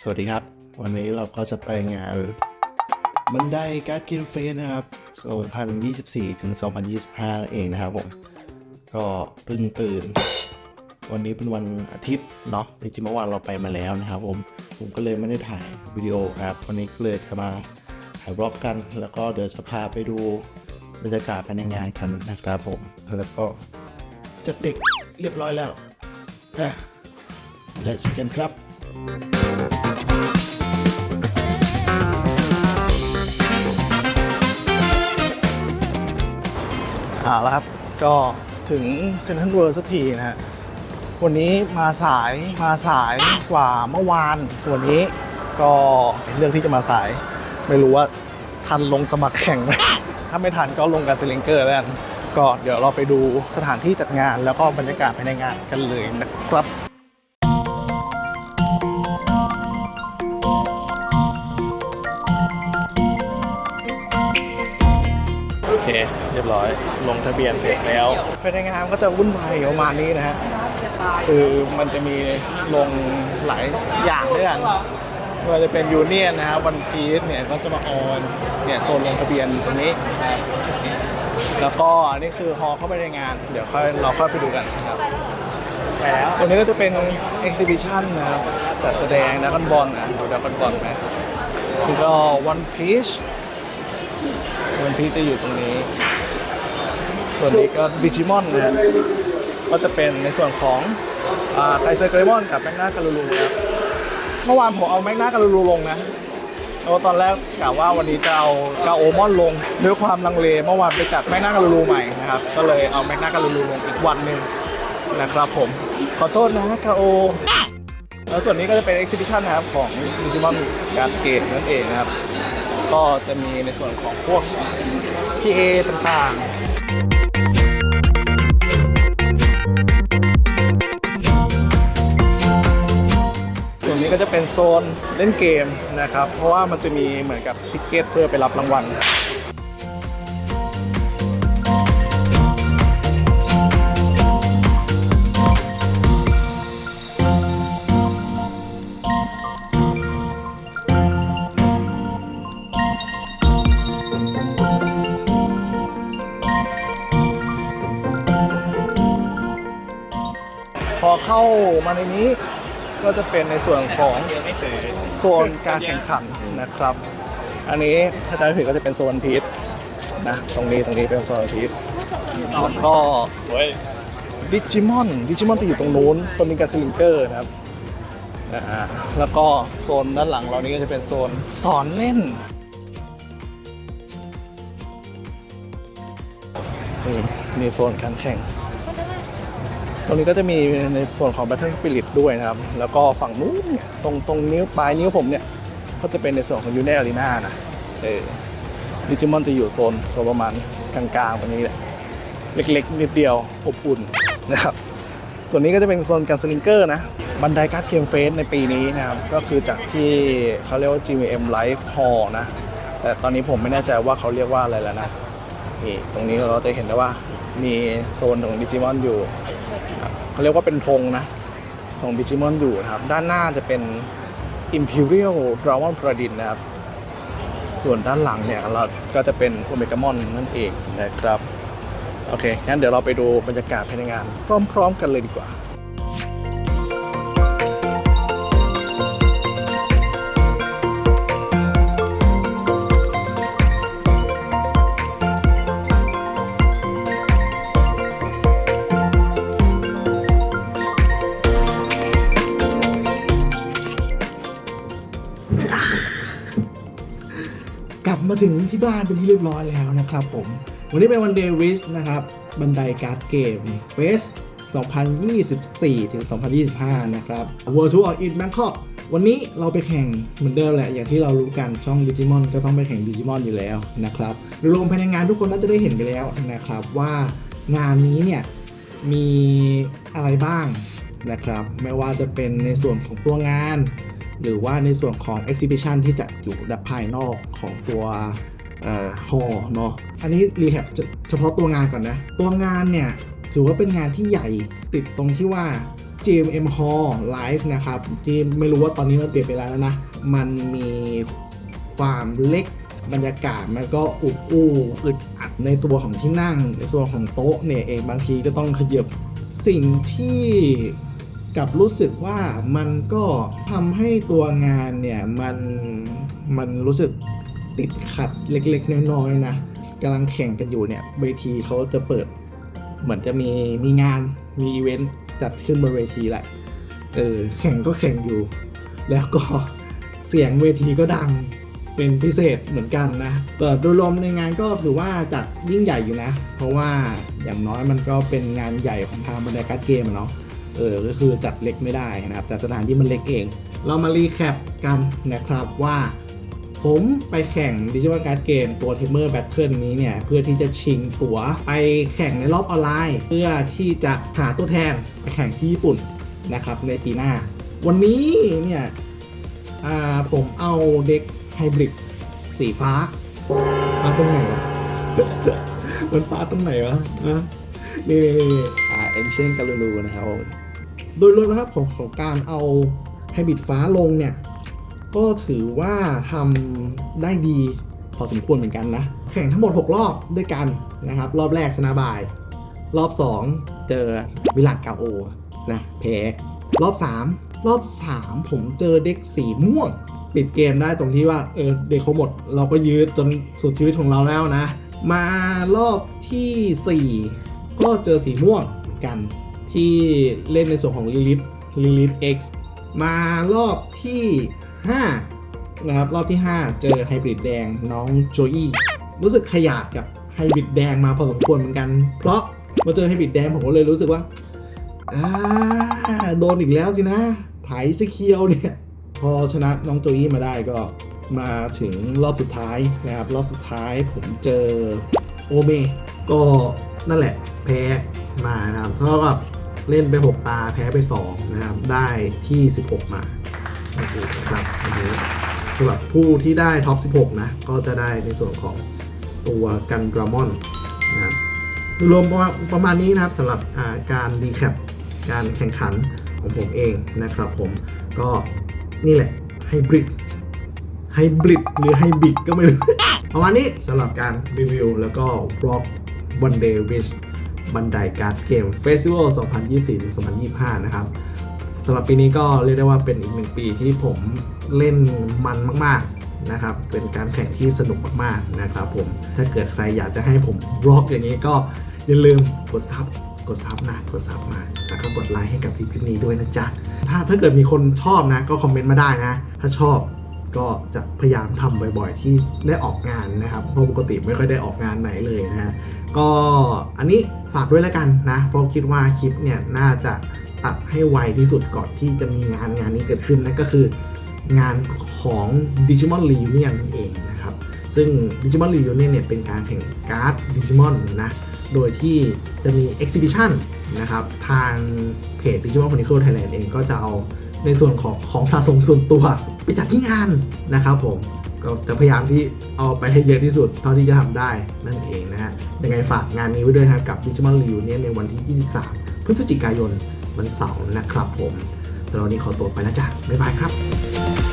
สวัสดีครับ วันนี้เราก็จะไปงานบันไดการ์ดเกมเฟสนะครับ 2024 ถึง 2025 เองนะครับผม ก็เพิ่งตื่น วันนี้เป็นวันอาทิตย์เนาะจริงๆเมื่อวานเราไปมาแล้วนะครับผม ผมก็เลยไม่ได้ถ่ายวิดีโอครับ วันนี้ก็เลยจะมาถ่ายบล็อกกัน แล้วก็เดี๋ยวจะพาไปดูบรรยากาศภายในงานกันนะครับผม แล้วก็จัดเด็กเรียบร้อยแล้วนะและเจอกันครับ เอาละครับ ก็ถึงเซ็นทรัลเวิร์สักทีนะฮะ วันนี้มาสายมาสายกว่าเมื่อวานวันนี้ก็เลือกที่จะมาสาย ไม่รู้ว่าทันลงสมัครแข่งไหมถ้าไม่ทันก็ลงกับซิลิงเกอร์แล้วกันก็เดี๋ยวเราไปดูสถานที่จัดงานแล้วก็บรรยากาศภายในงานกันเลยนะครับ เค เรียบร้อย ลงทะเบียนเสร็จแล้วภายในงานก็จะวุ่นวายประมาณนี้นะฮะ คือมันจะมีลงหลายอย่างด้วยกันไม่ว่าจะเป็นยูเนียนนะครับวันพีซเนี่ยก็จะมาออนเนี่ยโซนลงทะเบียนตรงนี้นะครับแล้วก็อันนี้คือฮอลเข้าไปในงาน เดี๋ยวค่อยเราค่อยไปดูกันนะครับไปแล้วตรงนี้ก็จะเป็น exhibition นะครับจัดแสดงดักกันบอลนะดูดักกันบอลไหมแล้วก็วันพีช วันพีจะอยู่ตรงนี้ ส่วนนี้ก็ดิจิมอนนะฮะก็จะเป็นในส่วนของไคเซอร์เกรมอนกับแมกนาการูรูนะครับเมื่อวานผมเอาแมกนาการูรูลงนะแล้วตอนแรกกะว่าวันนี้จะเอากาโอมอนลง ด้วยความลังเลเมื่อวานไปจัดแมกนาการูรูใหม่นะครับ ก็เลยเอาแมกนาการูรูลงอีกวันหนึ่งนะครับผม ขอโทษนะกาโอแล้วส่วนนี้ก็จะเป็น exhibition นนะครับของดิจิมอนการ์เกตนั่นเองนะครับ ก็จะมีในส่วนของพวก PA ต่างๆส่วนนี้ก็จะเป็นโซนเล่นเกมนะครับ เพราะว่ามันจะมีเหมือนกับทิกเก็ตเพื่อไปรับรางวัล มาในนี้ก็จะเป็นในส่วนของโซนการแข่งขันนะครับ อันนี้ถ้าจำไม่ผิดก็จะเป็นโซนพีทนะตรงนี้ตรงนี้เป็นโซนพีทแล้วก็ดิจิมอนดิจิมอนจะอยู่ตรงนู้นตรงนี้กับซิลิงเกอร์นะครับแล้วก็โซนด้านหลังเรานี้ก็จะเป็นโซนสอนเล่นนี่มีโซนการแข่ง ตรงนี้ก็จะมีในส่วนของ Battle Spirit ด้วยนะครับ แล้วก็ฝั่งนู้นเนี่ยตรงตรงนิ้วปลายนิ้วผมเนี่ยก็จะเป็นในส่วนของ u n i t Arena นะเออดิจิมอนจะอยู่โซนโซนประมาณกลางๆตรงนี้แหละเล็กๆ นิดเดียวอบอุ่นนะครับ ส่วนนี้ก็จะเป็นโซนการสลิงเกอร์นะ บันไดการ์ดเกมเฟสในปีนี้นะครับ ก็คือจากที่เขาเรียกว่า GMM Live Hall นะ แต่ตอนนี้ผมไม่แน่ใจว่าเขาเรียกว่าอะไรแล้วนะนี่ตรงนี้เราจะเห็นได้ว่ามีโซนของดิจิมอนอยู่ เขาเรียกว่าเป็นธงนะของดิจิมอนอยู่นะครับ ด้านหน้าจะเป็น Imperial Dragon p r a d i n นะครับ ส่วนด้านหลังเนี่ยเราก็จะเป็นโอเมกามอนนั่นเองนะครับ โอเค งั้นเดี๋ยวเราไปดูบรรยากาศภายในงาน พร้อม ๆ กันเลยดีกว่า มาถึงที่บ้านเป็นที่เรียบร้อยแล้วนะครับผม วันนี้เป็นวันเดวิสนะครับ บันไดการ์ดเกมเฟส2024 ถึง 2025 นะครับ World Tour in Bangkok วันนี้เราไปแข่งเหมือนเดิมแหละ อย่างที่เรารู้กันช่องดิจิมอนก็ต้องไปแข่งดิจิมอนอยู่แล้วนะครับรวมภายในงานทุกคนน่าจะได้เห็นไปแล้วนะครับ ว่างานนี้เนี่ย มีอะไรบ้างนะครับ ไม่ว่าจะเป็นในส่วนของตัวงาน หรือว่าในส่วนของ exhibition ที่จัดอยู่ด้านภายนอกของตัวฮอลเนาะอันนี้รีแคปเฉพาะตัวงานก่อนนะ ตัวงานเนี่ย ถือว่าเป็นงานที่ใหญ่ติดตรงที่ว่า GMM Hall Live นะครับที่ไม่รู้ว่าตอนนี้มันเปลี่ยนไปแล้วนะ มันมีความเล็กบรรยากาศมันก็อุดอู้อึดอัดในตัวของที่นั่ง ในส่วนของโต๊ะเนี่ยเองบางทีก็ต้องขยับสิ่งที่ กับรู้สึกว่ามันก็ทำให้ตัวงานเนี่ยมันมันรู้สึกติดขัดเล็กๆน้อยๆนะกำลังแข่งกันอยู่เนี่ยเวทีเขาจะเปิด เหมือนจะมีมีงานมีอีเวนต์จัดขึ้นบนเวทีแหละเออแข่งก็แข่งอยู่ แล้วก็เสียงเวทีก็ดังเป็นพิเศษเหมือนกันนะแต่โดยรวมในงานก็ถือว่าจัดยิ่งใหญ่อยู่นะ เพราะว่าอย่างน้อยมันก็เป็นงานใหญ่ของทางบรรดาการ์ดเกมเนาะ เออก็คือจัดเล็กไม่ได้นะครับ แต่สถานที่มันเล็กเอง เรามารีแคปกันนะครับว่าผมไปแข่งดิจิทัลการ์ดเกมตัวเทมเมอร์แบทเทิลนี้เนี่ย เพื่อที่จะชิงตั๋วไปแข่งในรอบออนไลน์ เพื่อที่จะหาตัวแทนไปแข่งที่ญี่ปุ่นนะครับในปีหน้า วันนี้เนี่ยผมเอาเด็กไฮบริดสีฟ้าฟ้าตรงไหนวะมันฟ้าตรงไหนวะอะนี่นี่นี่อ่าเอ็นเชนการูนะครับผม โดยรวมนะครับของของการเอาไฮบริดฟ้าลงเนี่ย ก็ถือว่าทำได้ดีพอสมควรเหมือนกันนะ แข่งทั้งหมด 6 รอบด้วยกันนะครับ รอบแรกชนะบ่าย รอบ 2 เจอวิลาดกาโอนะแพ้รอบ 3 รอบ 3 ผมเจอเด็กสีม่วง ปิดเกมได้ตรงที่ว่าเออเด็กเขาหมด เราก็ยืดจนสุดชีวิตของเราแล้วนะ มารอบทีสี่4 ก็เจอสีม่วงเหมือนกัน ที่เล่นในส่วนของลิลิทลิลิท X มารอบที่ 5 นะครับ รอบที่ 5 เจอไฮบริดแดงน้องโจอี้รู้สึกขยาดกับไฮบริดแดงมาพอสมควรเหมือนกัน เพราะมาเจอไฮบริดแดงผมก็เลยรู้สึกว่าอ่าโดนอีกแล้วสินะไถสเคียวเนี่ย พอชนะน้องโจอี้มาได้ก็มาถึงรอบสุดท้ายนะครับ รอบสุดท้ายผมเจอโอเมก็นั่นแหละแพ้มานะครับเท่ากับ เล่นไป 6 ตาแพ้ไป 2 นะครับ ได้ที่ 16 มาโอเคครับอันนี้สำหรับผู้ที่ได้ท็อป 16 นะ ก็จะได้ในส่วนของตัวกันดรามอนนะครับรวมประมาณประมาณนี้นะครับสำหรับาการรีแคปการแข่งขันของผมเองนะครับผมก็นี่แหละไฮบริดไฮบริดหรือไฮบิดก็ไม่รู้ ประมาณนี้สำหรับการรีวิวแล้วก็บล็อก One Day Wish บันไดการ์ดเกม Festival 2024-2025 นะครับสำหรับปีนี้ก็เรียกได้ว่าเป็นอีกหนึ่งปีที่ผมเล่นมันมากๆนะครับ เป็นการแข่งที่สนุกมากๆนะครับผม ถ้าเกิดใครอยากจะให้ผมบล็อกอย่างนี้ก็อย่าลืมกดซับกดซับนะกดซับมาแล้วก็กดไลค์ให้กับคลิปนี้ด้วยนะจ๊ะ ถ้าถ้าเกิดมีคนชอบนะ ก็คอมเมนต์มาได้นะ ถ้าชอบ ก็จะพยายามทำบ่อยๆ ที่ได้ออกงานนะครับ เพราะปกติไม่ค่อยได้ออกงานไหนเลยนะฮะก็อันนี้ฝากด้วยแล้วกันนะ เพราะคิดว่าคลิปเนี่ยน่าจะตัดให้ไวที่สุดก่อนที่จะมีงานงานนี้เกิดขึ้นนั่นก็คืองานของ Digimon Reunion นั่นเองนะครับ ซึ่ง Digimon Reunion เนี่ยเป็นการแข่งการ์ด Digimon นะโดยที่จะมี Exhibition นะครับ ทางเพจ Digimon Chronicle Thailand เองก็จะเอา ในส่วนของของสะสมส่วนตัวไปจัดที่งานนะครับผมก็จะพยายามที่เอาไปให้เยอะที่สุดเท่าที่จะทำได้นั่นเองนะฮะยังไงฝากงานนี้ไว้ด้วยนะครับกับ Digital Reunion ในวันที่ 23 พฤศจิกายนวันเสาร์นะครับผมสำหรับวันนี้ขอตัวไปแล้วจ้ะบ๊ายบายครับ